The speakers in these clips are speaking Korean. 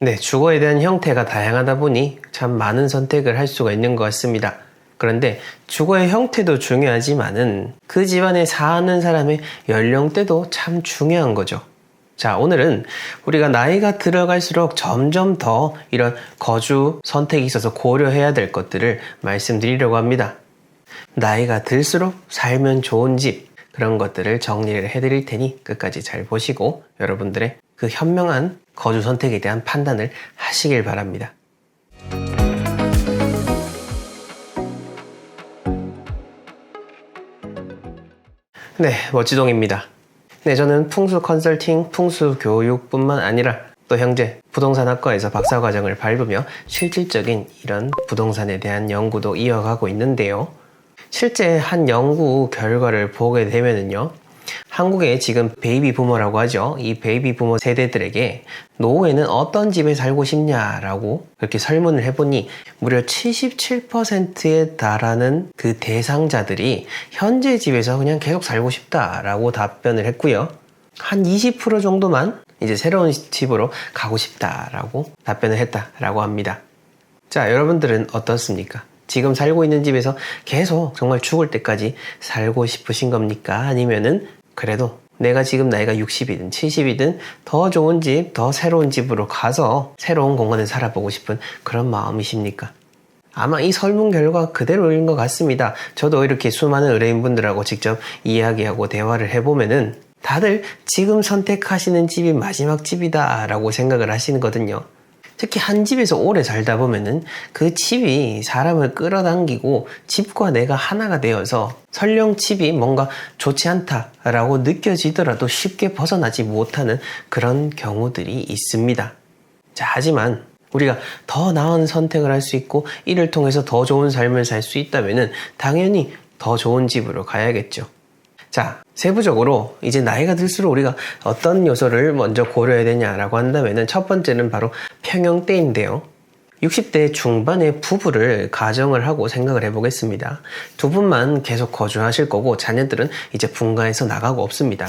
네, 주거에 대한 형태가 다양하다 보니 참 많은 선택을 할 수가 있는 것 같습니다. 그런데 주거의 형태도 중요하지만은 그 집안에 사는 사람의 연령대도 참 중요한 거죠. 자, 오늘은 우리가 나이가 들어갈수록 점점 더 이런 거주 선택이 있어서 고려해야 될 것들을 말씀드리려고 합니다. 나이가 들수록 살면 좋은 집, 그런 것들을 정리를 해드릴 테니 끝까지 잘 보시고 여러분들의 그 현명한 거주 선택에 대한 판단을 하시길 바랍니다. 네, 멋지동입니다. 네, 저는 풍수 컨설팅, 풍수 교육뿐만 아니라 또 현재 부동산학과에서 박사과정을 밟으며 실질적인 이런 부동산에 대한 연구도 이어가고 있는데요. 실제 한 연구 결과를 보게 되면은요. 한국의 지금 베이비 부모라고 하죠. 이 베이비 부모 세대들에게 노후에는 어떤 집에 살고 싶냐라고 그렇게 설문을 해보니 무려 77%에 달하는 그 대상자들이 현재 집에서 그냥 계속 살고 싶다라고 답변을 했고요. 한 20% 정도만 이제 새로운 집으로 가고 싶다라고 답변을 했다라고 합니다. 자, 여러분들은 어떻습니까? 지금 살고 있는 집에서 계속 정말 죽을 때까지 살고 싶으신 겁니까? 아니면은 그래도 내가 지금 나이가 60이든 70이든 더 좋은 집, 더 새로운 집으로 가서 새로운 공간에 살아보고 싶은 그런 마음이십니까? 아마 이 설문 결과 그대로인 것 같습니다. 저도 이렇게 수많은 의뢰인분들하고 직접 이야기하고 대화를 해보면은 다들 지금 선택하시는 집이 마지막 집이다 라고 생각을 하시거든요. 특히 한 집에서 오래 살다 보면은 그 집이 사람을 끌어당기고 집과 내가 하나가 되어서 설령 집이 뭔가 좋지 않다라고 느껴지더라도 쉽게 벗어나지 못하는 그런 경우들이 있습니다. 자, 하지만 우리가 더 나은 선택을 할 수 있고 이를 통해서 더 좋은 삶을 살 수 있다면은 당연히 더 좋은 집으로 가야겠죠. 자, 세부적으로 이제 나이가 들수록 우리가 어떤 요소를 먼저 고려해야 되냐라고 한다면은 첫 번째는 바로 평형대인데요. 60대 중반의 부부를 가정을 하고 생각을 해보겠습니다. 두 분만 계속 거주하실 거고 자녀들은 이제 분가해서 나가고 없습니다.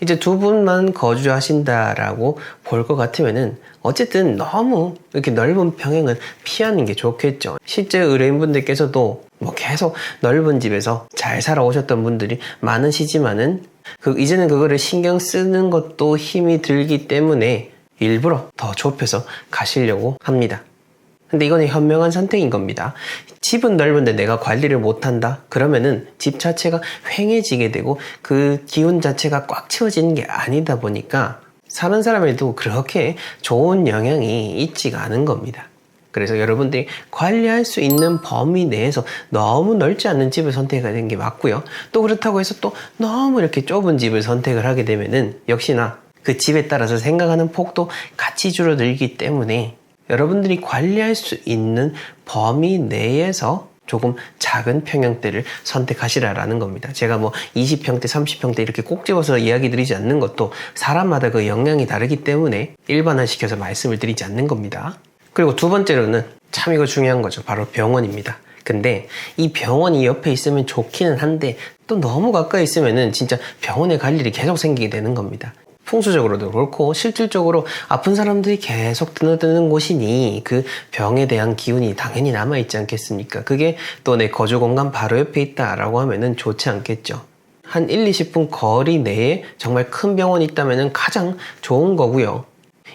이제 두 분만 거주하신다라고 볼 것 같으면은 어쨌든 너무 이렇게 넓은 평형은 피하는 게 좋겠죠. 실제 의뢰인분들께서도 뭐 계속 넓은 집에서 잘 살아오셨던 분들이 많으시지만은 그 이제는 그거를 신경 쓰는 것도 힘이 들기 때문에 일부러 더 좁혀서 가시려고 합니다. 근데 이거는 현명한 선택인 겁니다. 집은 넓은데 내가 관리를 못한다? 그러면은 집 자체가 휑해지게 되고 그 기운 자체가 꽉 채워지는 게 아니다 보니까 사는 사람에도 그렇게 좋은 영향이 있지가 않은 겁니다. 그래서 여러분들이 관리할 수 있는 범위 내에서 너무 넓지 않은 집을 선택하는 게 맞고요. 또 그렇다고 해서 또 너무 이렇게 좁은 집을 선택을 하게 되면은 역시나 그 집에 따라서 생각하는 폭도 같이 줄어들기 때문에 여러분들이 관리할 수 있는 범위 내에서 조금 작은 평형대를 선택하시라라는 겁니다. 제가 뭐 20평대, 30평대 이렇게 꼭 집어서 이야기 드리지 않는 것도 사람마다 그 영향이 다르기 때문에 일반화시켜서 말씀을 드리지 않는 겁니다. 그리고 두 번째로는 참 이거 중요한 거죠. 바로 병원입니다. 근데 이 병원이 옆에 있으면 좋기는 한데 또 너무 가까이 있으면은 진짜 병원에 갈 일이 계속 생기게 되는 겁니다. 풍수적으로도 그렇고 실질적으로 아픈 사람들이 계속 드나드는 곳이니 그 병에 대한 기운이 당연히 남아 있지 않겠습니까? 그게 또 내 거주 공간 바로 옆에 있다라고 하면은 좋지 않겠죠. 한 1, 20분 거리 내에 정말 큰 병원이 있다면 가장 좋은 거고요.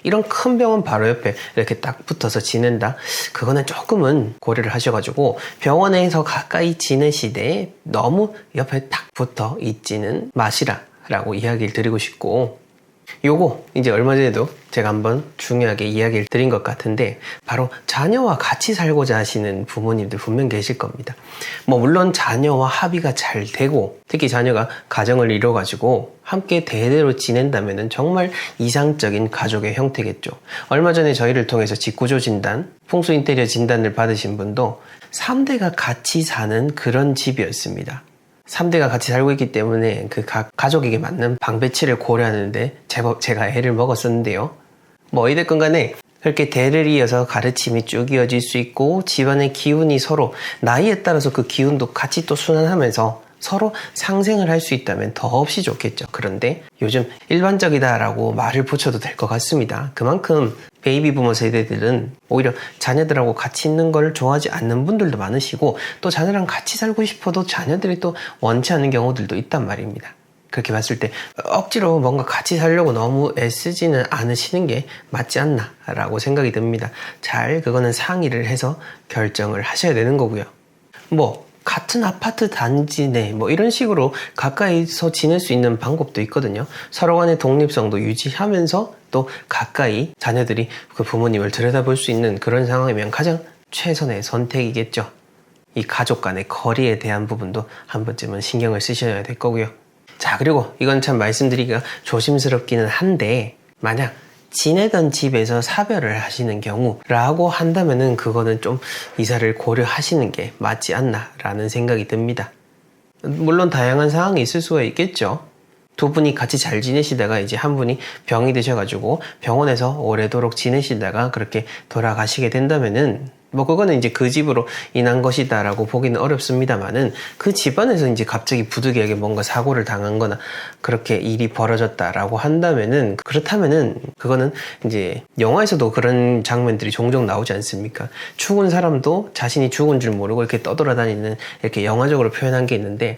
이런 큰 병원 바로 옆에 이렇게 딱 붙어서 지낸다? 그거는 조금은 고려를 하셔가지고 병원에서 가까이 지내시되 너무 옆에 딱 붙어 있지는 마시라 라고 이야기를 드리고 싶고 요거 이제 얼마 전에도 제가 한번 중요하게 이야기를 드린 것 같은데 바로 자녀와 같이 살고자 하시는 부모님들 분명 계실 겁니다. 뭐 물론 자녀와 합의가 잘 되고 특히 자녀가 가정을 이뤄 가지고 함께 대대로 지낸다면 정말 이상적인 가족의 형태겠죠. 얼마 전에 저희를 통해서 직구조 진단, 풍수 인테리어 진단을 받으신 분도 3대가 같이 사는 그런 집이었습니다. 3대가 같이 살고 있기 때문에 그 각 가족에게 맞는 방 배치를 고려하는데 제법 제가 애를 먹었었는데요. 뭐 어찌됐건 간에 그렇게 대를 이어서 가르침이 쭉 이어질 수 있고 집안의 기운이 서로 나이에 따라서 그 기운도 같이 또 순환하면서 서로 상생을 할 수 있다면 더없이 좋겠죠. 그런데 요즘 일반적이다라고 말을 붙여도 될 것 같습니다. 그만큼 베이비 부모 세대들은 오히려 자녀들하고 같이 있는 걸 좋아하지 않는 분들도 많으시고 또 자녀랑 같이 살고 싶어도 자녀들이 또 원치 않는 경우들도 있단 말입니다. 그렇게 봤을 때 억지로 뭔가 같이 살려고 너무 애쓰지는 않으시는 게 맞지 않나라고 생각이 듭니다. 잘 그거는 상의를 해서 결정을 하셔야 되는 거고요. 뭐 같은 아파트 단지 내 뭐 이런 식으로 가까이서 지낼 수 있는 방법도 있거든요. 서로 간의 독립성도 유지하면서 또 가까이 자녀들이 그 부모님을 들여다볼 수 있는 그런 상황이면 가장 최선의 선택이겠죠. 이 가족 간의 거리에 대한 부분도 한 번쯤은 신경을 쓰셔야 될 거고요. 자, 그리고 이건 참 말씀드리기가 조심스럽기는 한데, 만약 지내던 집에서 사별을 하시는 경우라고 한다면은 그거는 좀 이사를 고려하시는 게 맞지 않나라는 생각이 듭니다. 물론 다양한 상황이 있을 수가 있겠죠. 두 분이 같이 잘 지내시다가 이제 한 분이 병이 드셔가지고 병원에서 오래도록 지내시다가 그렇게 돌아가시게 된다면은 뭐 그거는 이제 그 집으로 인한 것이다라고 보기는 어렵습니다만은 그 집안에서 이제 갑자기 부득이하게 뭔가 사고를 당한 거나 그렇게 일이 벌어졌다라고 한다면은 그렇다면은 그거는 이제 영화에서도 그런 장면들이 종종 나오지 않습니까? 죽은 사람도 자신이 죽은 줄 모르고 이렇게 떠돌아다니는 이렇게 영화적으로 표현한 게 있는데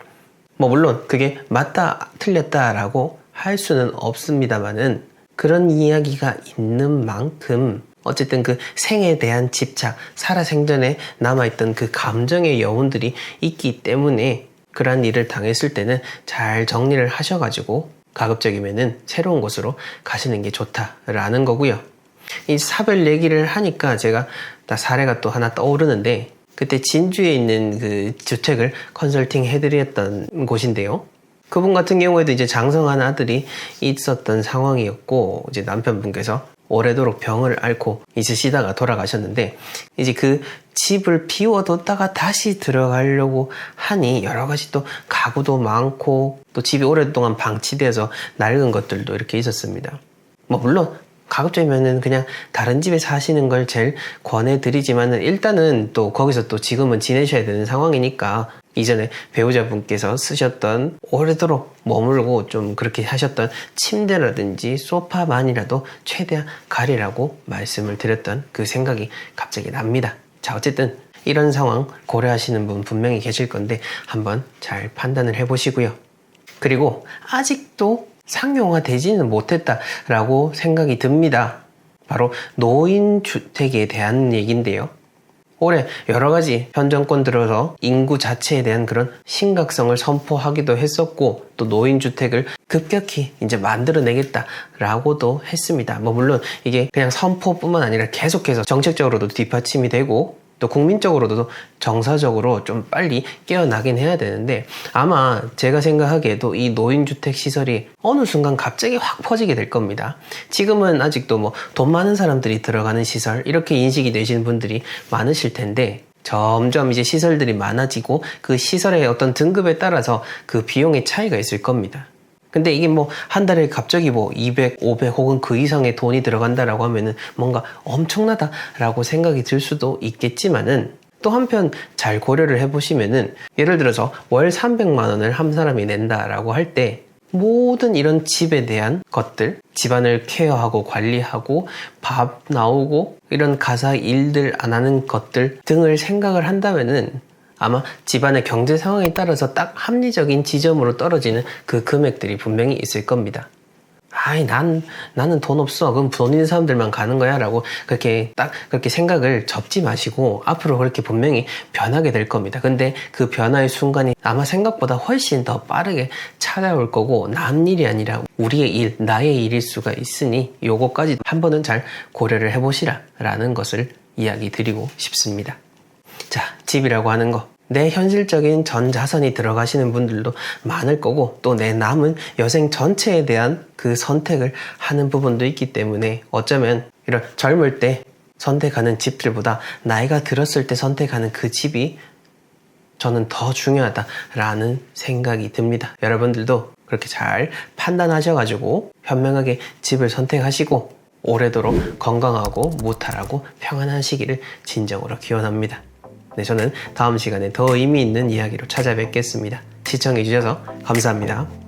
뭐 물론 그게 맞다 틀렸다라고 할 수는 없습니다만은 그런 이야기가 있는 만큼 어쨌든 그 생에 대한 집착, 살아생전에 남아있던 그 감정의 여운들이 있기 때문에 그러한 일을 당했을 때는 잘 정리를 하셔가지고 가급적이면은 새로운 곳으로 가시는 게 좋다라는 거고요. 이 사별 얘기를 하니까 제가 나 사례가 또 하나 떠오르는데 그때 진주에 있는 그 주택을 컨설팅 해드렸던 곳인데요. 그분 같은 경우에도 이제 장성한 아들이 있었던 상황이었고 이제 남편분께서 오래도록 병을 앓고 있으시다가 돌아가셨는데 이제 그 집을 비워뒀다가 다시 들어가려고 하니 여러 가지 또 가구도 많고 또 집이 오랫동안 방치돼서 낡은 것들도 이렇게 있었습니다. 뭐 물론 가급적이면은 그냥 다른 집에 사시는 걸 제일 권해드리지만은 일단은 또 거기서 또 지금은 지내셔야 되는 상황이니까 이전에 배우자분께서 쓰셨던 오래도록 머물고 좀 그렇게 하셨던 침대라든지 소파만이라도 최대한 가리라고 말씀을 드렸던 그 생각이 갑자기 납니다. 자, 어쨌든 이런 상황 고려하시는 분 분명히 계실 건데 한번 잘 판단을 해보시고요. 그리고 아직도 상용화 되지는 못했다라고 생각이 듭니다. 바로 노인 주택에 대한 얘기인데요. 올해 여러 가지 현 정권 들어서 인구 자체에 대한 그런 심각성을 선포하기도 했었고 또 노인 주택을 급격히 이제 만들어내겠다라고도 했습니다. 뭐 물론 이게 그냥 선포뿐만 아니라 계속해서 정책적으로도 뒷받침이 되고 또 국민적으로도 정사적으로 좀 빨리 깨어나긴 해야 되는데 아마 제가 생각하기에도 이 노인주택 시설이 어느 순간 갑자기 확 퍼지게 될 겁니다. 지금은 아직도 뭐 돈 많은 사람들이 들어가는 시설 이렇게 인식이 되시는 분들이 많으실 텐데 점점 이제 시설들이 많아지고 그 시설의 어떤 등급에 따라서 그 비용의 차이가 있을 겁니다. 근데 이게 뭐 한 달에 갑자기 뭐 200, 500 혹은 그 이상의 돈이 들어간다라고 하면은 뭔가 엄청나다라고 생각이 들 수도 있겠지만은 또 한편 잘 고려를 해보시면은 예를 들어서 월 300만 원을 한 사람이 낸다라고 할 때 모든 이런 집에 대한 것들, 집안을 케어하고 관리하고 밥 나오고 이런 가사 일들 안 하는 것들 등을 생각을 한다면은 아마 집안의 경제 상황에 따라서 딱 합리적인 지점으로 떨어지는 그 금액들이 분명히 있을 겁니다. 아이, 난, 나는 돈 없어. 그럼 돈 있는 사람들만 가는 거야. 라고 그렇게 딱 그렇게 생각을 접지 마시고 앞으로 그렇게 분명히 변하게 될 겁니다. 근데 그 변화의 순간이 아마 생각보다 훨씬 더 빠르게 찾아올 거고 남 일이 아니라 우리의 일, 나의 일일 수가 있으니 요거까지 한 번은 잘 고려를 해보시라. 라는 것을 이야기 드리고 싶습니다. 자, 집이라고 하는 거. 내 현실적인 전 자산이 들어가시는 분들도 많을 거고 또 내 남은 여생 전체에 대한 그 선택을 하는 부분도 있기 때문에 어쩌면 이런 젊을 때 선택하는 집들보다 나이가 들었을 때 선택하는 그 집이 저는 더 중요하다라는 생각이 듭니다. 여러분들도 그렇게 잘 판단하셔가지고 현명하게 집을 선택하시고 오래도록 건강하고 무탈하고 평안한 시기를 진정으로 기원합니다. 네, 저는 다음 시간에 더 의미 있는 이야기로 찾아뵙겠습니다. 시청해주셔서 감사합니다.